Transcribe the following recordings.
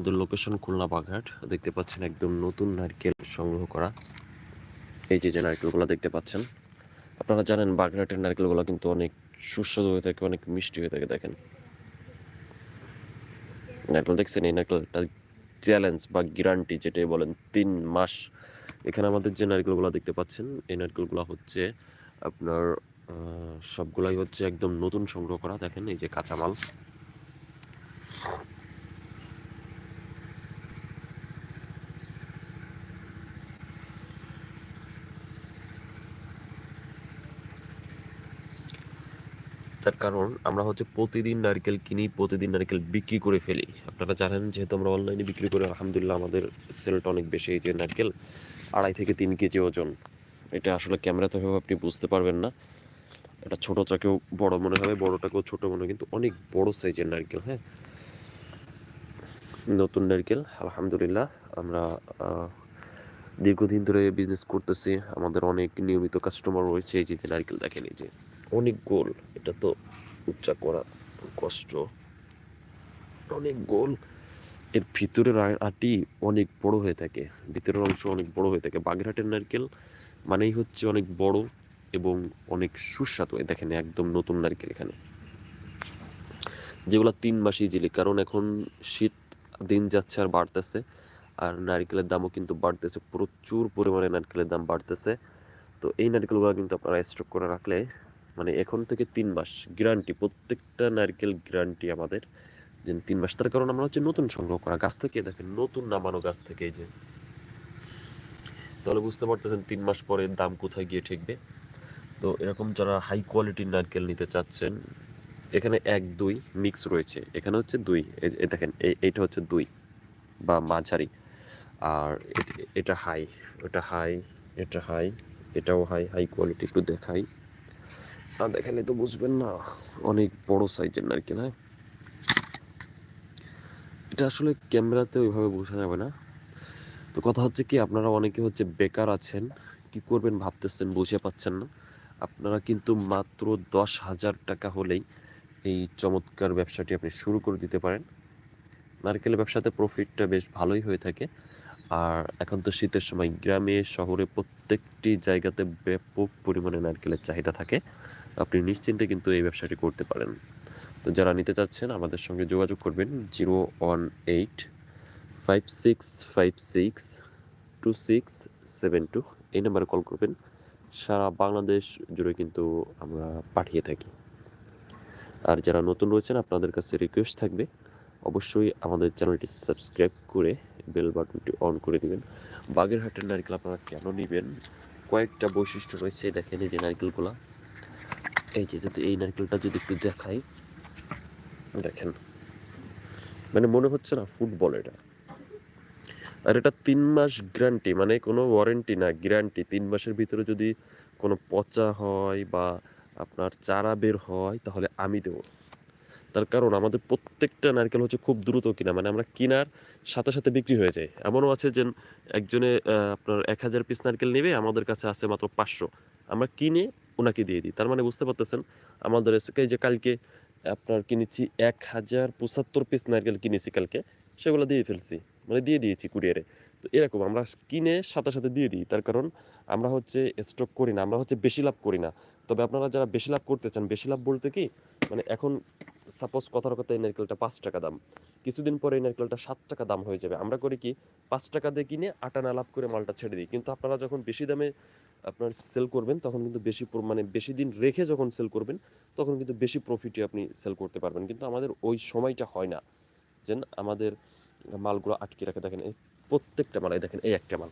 আমাদের লোকেশন খুলনা বাঘাট দেখতে পাচ্ছেন একদম নতুন নারকেল সংগ্রহ করা। এই যে যে নারকেলগুলো দেখতে পাচ্ছেন, আপনারা জানেন বাগেরহাটের নারকেলগুলো কিন্তু অনেক সুস্বাদু হয়ে থাকে, অনেক মিষ্টি হয়ে থাকে, দেখেন। নারকেল দেখছেন? এই নারকেলটা চ্যালেঞ্জ বা গ্যারান্টি যেটাই বলেন, তিন মাস। এখানে আমাদের যে নারকেলগুলো দেখতে পাচ্ছেন, এই নারকেলগুলো হচ্ছে আপনার সবগুলাই হচ্ছে একদম নতুন সংগ্রহ করা, দেখেন? এই যে কাঁচামাল। তার কারণ আমরা হচ্ছে প্রতিদিন নারকেল কিনি, প্রতিদিন নারকেল বিক্রি করে ফেলি। আপনারা জানেন, যেহেতু আমরা অনলাইনে বিক্রি করি, আলহামদুলিল্লাহ আমাদের সেলটা অনেক বেশি এই যে নারকেল, আড়াই থেকে তিন কেজি ওজন। এটা আসলে ক্যামেরাতে ভাবে আপনি বুঝতে পারবেন না। এটা ছোটোটাকেও বড় মনে হবে বড়টাকেও ছোট মনে কিন্তু অনেক বড় সাইজের নারকেল হ্যাঁ? নতুন নারকেল, আলহামদুলিল্লাহ, আমরা দীর্ঘদিন ধরে বিজনেস করতেছি। আমাদের অনেক নিয়মিত কাস্টমার রয়েছে, এই যে নারকেল দেখেন এই যে। অনেক গোল। এটা তো উচ্চা করা কষ্ট। অনেক গোল। এর ভিতরের আটি অনেক বড় হয়ে থাকে। ভিতরের অংশ অনেক বড় হয়ে থাকে। বাগেরহাটের নারকেল মানেই হচ্ছে অনেক বড় এবং অনেক সুস্বাদু। দেখেন, একদম নতুন নারকেল এখানে। যেগুলো তিন মাসই জিলি কারণ এখন শীত দিন যাচ্ছে আর বাড়তেছে। আর নারকেলের দামও কিন্তু বাড়তেছে। প্রচুর পরিমাণে নারকেলের দাম বাড়তেছে। তো এই নারকেলগুলো কিন্তু আপনারা স্টক করে রাখলে মানে এখন থেকে তিন মাস গ্যারান্টি, প্রত্যেকটা নারকেল গ্যারান্টি আমাদের, যে তিন মাস। তার কারণ আমরা হচ্ছে নতুন সংগ্রহ করা গাছ থেকে, দেখেন নতুন নামানো গাছ থেকে যে। তাহলে বুঝতে পারতেছেন তিন মাস পরে দাম কোথায় গিয়ে ঠেকবে। তো এরকম যারা হাই কোয়ালিটির নারকেল নিতে চাচ্ছেন, এখানে এক, দুই মিক্স রয়েছে। এখানে হচ্ছে দুই দেখেন, এই- এইটা হচ্ছে দুই বা মাঝারি। আর এটা হাই ওটা হাই এটা হাই এটাও হাই হাই কোয়ালিটি একটু দেখাই। না দেখালে তো বুঝবেন না। অনেক বড় সাইজের নারকেল হ্যাঁ? এটা আসলে ক্যামেরাতে ওইভাবে বোঝা যাবে না। তো কথা হচ্ছে কি, আপনারা অনেকে হচ্ছে বেকার আছেন, কি করবেন ভাবতেছেন, বুঝে পাচ্ছেন না। আপনারা কিন্তু মাত্র দশ হাজার টাকা হলেই এই চমৎকার ব্যবসাটি আপনি শুরু করে দিতে পারেন। নারকেলের ব্যবসাতে প্রফিটটা বেশ ভালোই হয়ে থাকে। আর এখন তো শীতের সময় গ্রামে, শহরে প্রত্যেকটি জায়গাতে ব্যাপক পরিমাণে নারকেলের চাহিদা থাকে। আপনি নিশ্চিন্তে কিন্তু এই ব্যবসাটি করতে পারেন। তো যারা নিতে চাচ্ছেন, আমাদের সঙ্গে যোগাযোগ করবেন zero one eight five six five six two six seven two. এই নাম্বারে কল করবেন। সারা বাংলাদেশ জুড়ে কিন্তু আমরা পাঠিয়ে থাকি। আর যারা নতুন রয়েছেন, আপনাদের কাছে রিকোয়েস্ট থাকবে, অবশ্যই আমাদের চ্যানেলটি সাবস্ক্রাইব করে বেল বাটনটি অন করে দিবেন। বাগেরহাটের নারকেল আপনারা কেন নেবেন? কয়েকটা বৈশিষ্ট্য রয়েছে। দেখেন এই যে নারকেলগুলা। এই যে যদি এই নারকেলটা যদি একটু দেখাই, দেখেন। মানে মনে হচ্ছে না ফুটবল এটা। আর এটা তিন মাস গ্যারান্টি মানে কোনো ওয়ারেন্টি না গ্যারান্টি তিন মাসের ভিতরে যদি কোনো পচা হয় বা আপনার চারা বের হয়, তাহলে আমি দেবো। তার কারণ আমাদের প্রত্যেকটা নারকেল হচ্ছে খুব দ্রুত কিনা মানে আমরা কেনার সাথে সাথে বিক্রি হয়ে যায়। এমনও আছে যে একজনে আপনার এক হাজার পিস নারকেল নেবে, আমাদের কাছে আছে মাত্র পাঁচশো। আমরা কিনে ওনাকে দিয়ে দিই। তার মানে বুঝতে পারতেছেন, আমাদের এই যে কালকে আপনার কিনেছি এক হাজার পঁচাত্তর পিস নারকেল কিনেছি কালকে, সেগুলো দিয়ে ফেলছি মানে দিয়ে দিয়েছি কুরিয়ারে। তো এরকম আমরা কিনে সাথে সাথে দিয়ে দিই, তার কারণ আমরা হচ্ছে স্টক করি না, আমরা হচ্ছে বেশি লাভ করি না। তবে আপনারা যারা বেশি লাভ করতে চান, বেশি লাভ বলতে কি মানে এখন সাপোজ কথার কথা এই নারকেলটা পাঁচ টাকা দাম। কিছুদিন পরে এই নারকেলটা সাত টাকা দাম হয়ে যাবে। আমরা করি কি, পাঁচ টাকা দিয়ে কিনে আটানা লাভ করে মালটা ছেড়ে দিই। কিন্তু আপনারা যখন বেশি দামে আপনার সেল করবেন, তখন কিন্তু বেশি মানে বেশি দিন রেখে যখন সেল করবেন, তখন কিন্তু বেশি প্রফিটে আপনি সেল করতে পারবেন। কিন্তু আমাদের ওই সময়টা হয় না। যেন আমাদের মালগুলো আটকে রাখে। দেখেন এই প্রত্যেকটা মাল, এই দেখেন এই একটা মাল।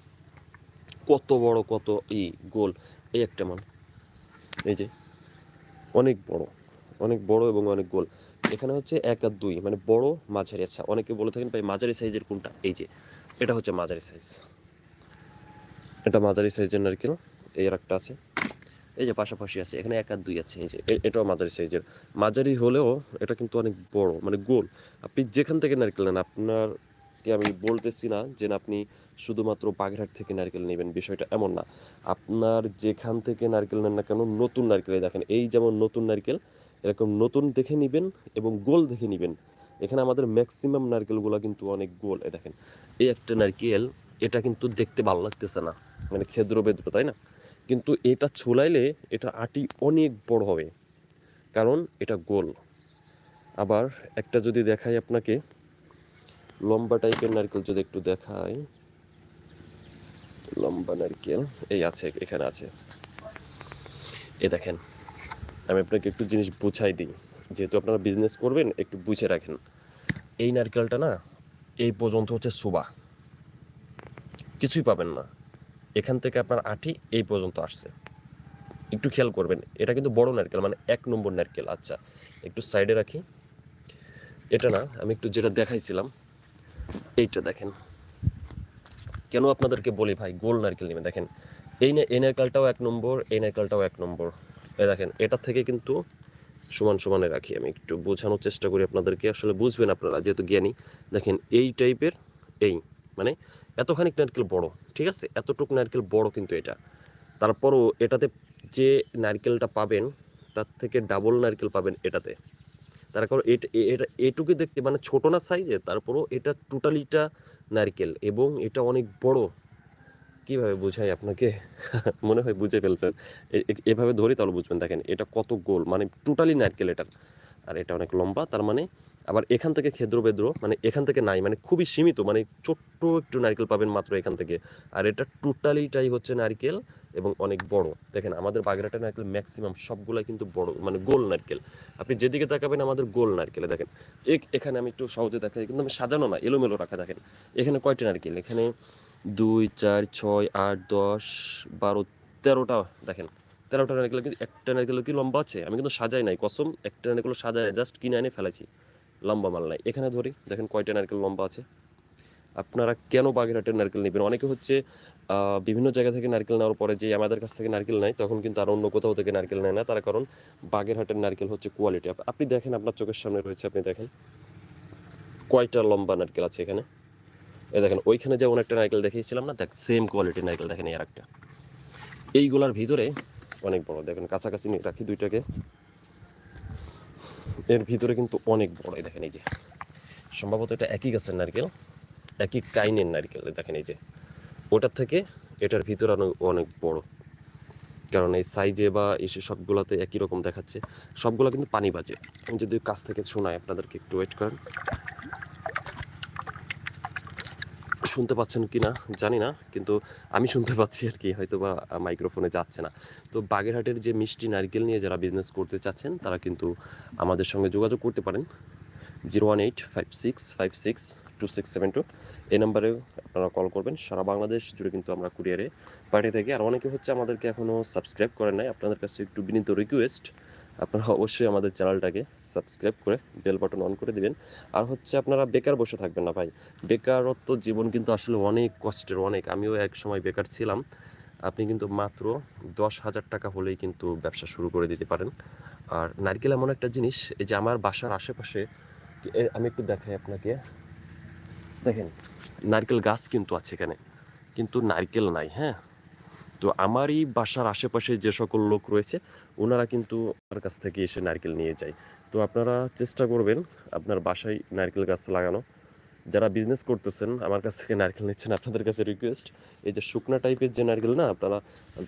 কত বড়, কত ই, গোল। এই একটা মাল। এই যে, অনেক বড় অনেক বড় এবং অনেক গোল। এখানে হচ্ছে এক আর দুই মানে বড় মাঝারি আচ্ছা অনেকে বলে থাকেন ভাই মাঝারি সাইজের কোনটা? এই যে, এটা হচ্ছে মাঝারি সাইজ এটা মাঝারি সাইজের নারকেল এই আর একটা আছে। এই যে পাশাপাশি আছে, এখানে এক আর দুই আছে, এই যে এটাও মাঝারি সাইজের মাঝারি হলেও এটা কিন্তু অনেক বড় মানে গোল। আপনি যেখান থেকে নারকেল নেন, আপনার কি আমি বলতেছি না যে আপনি শুধুমাত্র বাগেরহাট থেকে নারকেল নেবেন, বিষয়টা এমন না। আপনার যেখান থেকে নারকেল নেন না কেন, নতুন নারকেল দেখেন। এই যেমন নতুন নারকেল এরকম নতুন দেখে নেবেন এবং গোল দেখে নেবেন। এখানে আমাদের ম্যাক্সিমাম নারকেলগুলো কিন্তু অনেক গোল। এই দেখেন, এই একটা নারকেল, এটা কিন্তু দেখতে ভালো লাগতেছে না। মানে ক্ষেদ্র বেদ্র তাই না? কিন্তু এটা ছোলাইলে এটা আটি অনেক বড় হবে, কারণ এটা গোল। আবার একটা যদি দেখাই আপনাকে, লম্বা টাইপের নারকেল যদি একটু দেখাই, লম্বা নারকেল, এই আছে, এখানে আছে। এ দেখেন আমি আপনাকে একটু জিনিস বুঝাই দিই। যেহেতু আপনারা বিজনেস করবেন, একটু বুঝে রাখেন। এই নারকেলটা না, এই পর্যন্ত হচ্ছে সুবা কিছুই পাবেন না। এখান থেকে আপনার আঠি এই পর্যন্ত আসছে। একটু খেয়াল করবেন, এটা কিন্তু বড় নারকেল মানে এক নম্বর নারকেল। আচ্ছা একটু সাইডে রাখি। এটা না, আমি একটু যেটা দেখাইছিলাম, এইটা দেখেন। কেন আপনাদেরকে বলি ভাই, গোল নারকেল নেবেন? দেখেন, এই এই নারকেলটাও এক নম্বর, এই নারকেলটাও এক নম্বর। এই দেখেন, এটা থেকে কিন্তু সমান সমানে রাখি আমি। একটু বোঝানোর চেষ্টা করি আপনাদেরকে, আসলে বুঝবেন আপনারা, যেহেতু জ্ঞানী। দেখেন, এই টাইপের এই মানে এতখানি নারকেল বড়, ঠিক আছে? এতটুকু নারকেল বড় কিন্তু এটা। তারপরও এটাতে যে নারকেলটা পাবেন, তার থেকে ডাবল নারকেল পাবেন এটাতে। তার কারণ এটা এটা, এটুকু দেখতে মানে ছোট না সাইজে তারপরও এটা টোটালিটা নারকেল এবং এটা অনেক বড়। কীভাবে বোঝাই আপনাকে? মনে হয় বুঝে ফেলছেন। এভাবে ধরি তাহলে বুঝবেন। দেখেন, এটা কত গোল মানে টোটালি নারকেল এটার আর এটা অনেক লম্বা, তার মানে আবার এখান থেকে ক্ষেদ্র বেদ্র মানে এখান থেকে নাই মানে খুবই সীমিত মানে ছোট্ট একটু নারকেল পাবেন মাত্র এখান থেকে। আর এটা টোটালিটাই হচ্ছে নারকেল এবং অনেক বড়। দেখেন, আমাদের বাগেরহাটের নারকেল ম্যাক্সিমাম সবগুলাই কিন্তু বড় মানে গোল নারকেল। আপনি যেদিকে তাকাবেন, আমাদের গোল নারকেলে, দেখেন। এক- এখানে আমি একটু সহজে দেখাই, কিন্তু আমি সাজানো না, এলোমেলো রাখা, দেখেন। এখানে কয়টা নারকেল? এখানে দুই, চার, ছয়, আট, দশ, বারো, তেরোটা দেখেন। তেরোটা নারকেল কিন্তু একটা নারকেল কি লম্বা আছে? আমি কিন্তু সাজাই নাই, কসম। একটা নারকেল সাজাই নাই জাস্ট কিনে এনে ফেলেছি লম্বা মাল নাই। এখানে ধরি, দেখেন কয়টা নারকেল লম্বা আছে। আপনারা কেন বাগেরহাটের নারকেল নেবেন? অনেকে হচ্ছে বিভিন্ন জায়গা থেকে নারকেল নেওয়ার পরে যে আমাদের কাছ থেকে নারকেল নেয়, তখন কিন্তু আর অন্য কোথাও থেকে নারকেল নেয় না। তার কারণ বাগেরহাটের নারকেল হচ্ছে কোয়ালিটি আপনি দেখেন, আপনার চোখের সামনে রয়েছে, আপনি দেখেন। কয়টা লম্বা নারকেল আছে এখানে? এই দেখেন, ওইখানে যেমন একটা নারকেল দেখিয়েছিলাম না, দেখ সেম কোয়ালিটির নারকেল দেখেন এই আর একটা এইগুলার ভিতরে অনেক বড়, দেখেন, কাছাকাছি রাখি দুইটাকে। এর ভিতরে কিন্তু অনেক বড় দেখেন এই যে। সম্ভবত এটা একই গাছের নারকেল, একই কাইনের নারকেল দেখেন এই যে। ওটার থেকে এটার ভিতরে অনেক অনেক বড়। কারণ এই সাইজে বা এসে সবগুলোতে একই রকম দেখাচ্ছে। সবগুলো কিন্তু পানি বাজে। আমি যদি কাছ থেকে শোনাই আপনাদেরকে একটু ওয়েট করেন। শুনতে পাচ্ছেন কি না জানি না, কিন্তু আমি শুনতে পাচ্ছি আর কি হয়তো বা মাইক্রোফোনে যাচ্ছে না। তো বাগেরহাটের যে মিষ্টি নারকেল নিয়ে যারা বিজনেস করতে চাচ্ছেন, তারা কিন্তু আমাদের সঙ্গে যোগাযোগ করতে পারেন। Zero one eight five six five six two six seven two. এই নাম্বারে আপনারা কল করবেন। সারা বাংলাদেশ জুড়ে কিন্তু আমরা কুরিয়ারে পাঠিয়ে থাকি, আর অনেকে হচ্ছে আমাদেরকে এখনও সাবস্ক্রাইব করেন নাই। আপনাদের কাছে একটু বিনীত রিকোয়েস্ট আপনারা অবশ্যই আমাদের চ্যানেলটাকে সাবস্ক্রাইব করে বেল বাটন অন করে দিবেন। আর হচ্ছে আপনারা বেকার বসে থাকবেন না ভাই। বেকারত্ব জীবন কিন্তু আসলে অনেক কষ্টের, অনেক। আমিও এক সময় বেকার ছিলাম। আপনি কিন্তু মাত্র দশ হাজার টাকা হলেই কিন্তু ব্যবসা শুরু করে দিতে পারেন। আর নারকেল এমন একটা জিনিস, এই যে আমার বাসার আশেপাশে আমি একটু দেখাই আপনাকে। দেখেন, নারকেল গাছ কিন্তু আছে এখানে। কিন্তু নারকেল নাই হ্যাঁ? তো আমারই বাসার আশেপাশে যে সকল লোক রয়েছে, ওনারা কিন্তু আমার কাছ থেকে এসে নারকেল নিয়ে যায়। তো আপনারা চেষ্টা করবেন আপনার বাসায় নারকেল গাছ লাগানো। যারা বিজনেস করতেছেন, আমার কাছ থেকে নারকেল নিচ্ছেন, আপনাদের কাছে রিকোয়েস্ট এই যে শুকনা টাইপের যে নারকেল না, আপনারা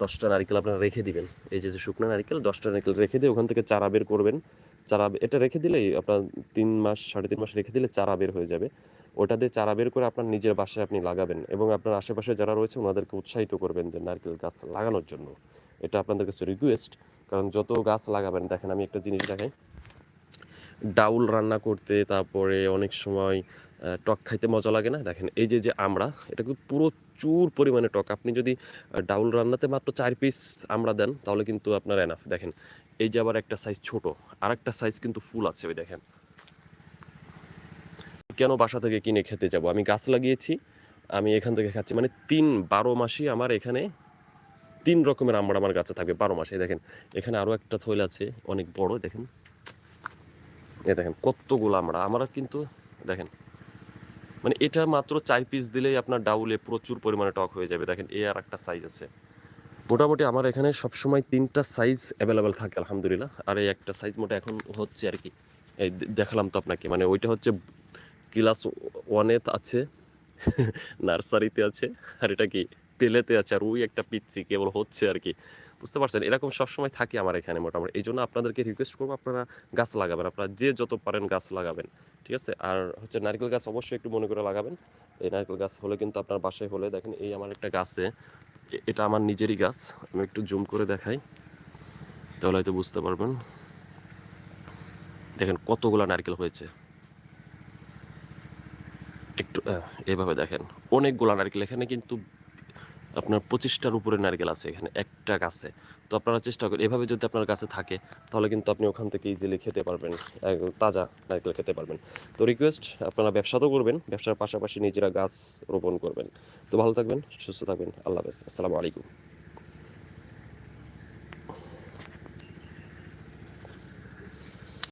দশটা নারকেল আপনারা রেখে দিবেন। এই যে যে শুকনা নারকেল, দশটা নারকেল রেখে দিয়ে ওখান থেকে চারা বের করবেন। চারা, এটা রেখে দিলেই আপনার তিন মাস, সাড়ে তিন মাস রেখে দিলে চারা বের হয়ে যাবে। ওটা দিয়ে চারা বের করে আপনার নিজের বাসায় আপনি লাগাবেন এবং আপনার আশেপাশে যারা রয়েছে ওনাদেরকে উৎসাহিত করবেন যে নারকেল গাছ লাগানোর জন্য। এটা আপনাদের কাছে রিকোয়েস্ট কারণ যত গাছ লাগাবেন, দেখেন আমি একটা জিনিস দেখাই। ডাউল রান্না করতে, তারপরে অনেক সময় টক খাইতে মজা লাগে না? দেখেন এই যে যে আমরা, এটা কিন্তু প্রচুর পরিমাণে টক। আপনি যদি ডাউল রান্নাতে মাত্র চার পিস আমরা দেন, তাহলে কিন্তু আপনার এনাফ দেখেন, এই যে আবার একটা সাইজ ছোট আর একটা সাইজ কিন্তু ফুল আছে, ওই দেখেন। কেন বাসা থেকে কিনে খেতে যাব? আমি গাছ লাগিয়েছি, আমি এখান থেকে খাচ্ছি। মানে তিন, বারো মাসই আমার এখানে তিন রকমের আমড়া আমার গাছে থাকবে, বারো মাসে দেখেন, এখানে আরও একটা থৈল আছে, অনেক বড়, দেখেন। এ দেখেন, কতগুলো আমরা আমরা কিন্তু, দেখেন মানে এটা মাত্র চার পিস দিলেই আপনার ডাউলে প্রচুর পরিমাণে টক হয়ে যাবে। দেখেন, এ আর একটা সাইজ আছে। মোটামুটি আমার এখানে সবসময় তিনটা সাইজ অ্যাভেলেবেল থাকে, আলহামদুলিল্লাহ। আর এই একটা সাইজ মোটা এখন হচ্ছে আর কি, এই দেখালাম তো আপনাকে। মানে ওইটা হচ্ছে ক্লাস ওয়ানে আছে, নার্সারিতে আছে, আর এটা কি টেলেতে আছে, আর ওই একটা পিচ্ছি কেবল হচ্ছে আর কি। বুঝতে পারছেন? এরকম সবসময় থাকে আমার এখানে মোটামুটি। এই জন্য আপনাদেরকে রিকোয়েস্ট করব, আপনারা গাছ লাগাবেন, আপনারা যে যত পারেন গাছ লাগাবেন, ঠিক আছে? আর হচ্ছে নারকেল গাছ অবশ্যই একটু মনে করে লাগাবেন। এই নারকেল গাছ হলে কিন্তু আপনার বাসায় হলে দেখেন এই আমার একটা গাছে এটা আমার নিজেরই গাছ, আমি একটু জুম করে দেখাই, তাহলে হয়তো বুঝতে পারবেন। দেখেন কতগুলো নারকেল হয়েছে। একটু এভাবে দেখেন। অনেকগুলো নারকেল এখানে কিন্তু আপনার পঁচিশটার উপরে নারকেল আছে এখানে, একটা গাছে। তো আপনারা চেষ্টা করেন, এভাবে যদি আপনার কাছে থাকে, তাহলে কিন্তু আপনি ওখান থেকে ইজিলি খেতে পারবেন তাজা নারকেল খেতে পারবেন। তো রিকোয়েস্ট আপনারা ব্যবসা তো করবেন, ব্যবসার পাশাপাশি নিজেরা গাছ রোপণ করবেন। তো ভালো থাকবেন, সুস্থ থাকবেন, আল্লাহ হাফেজ, আসসালামু আলাইকুম।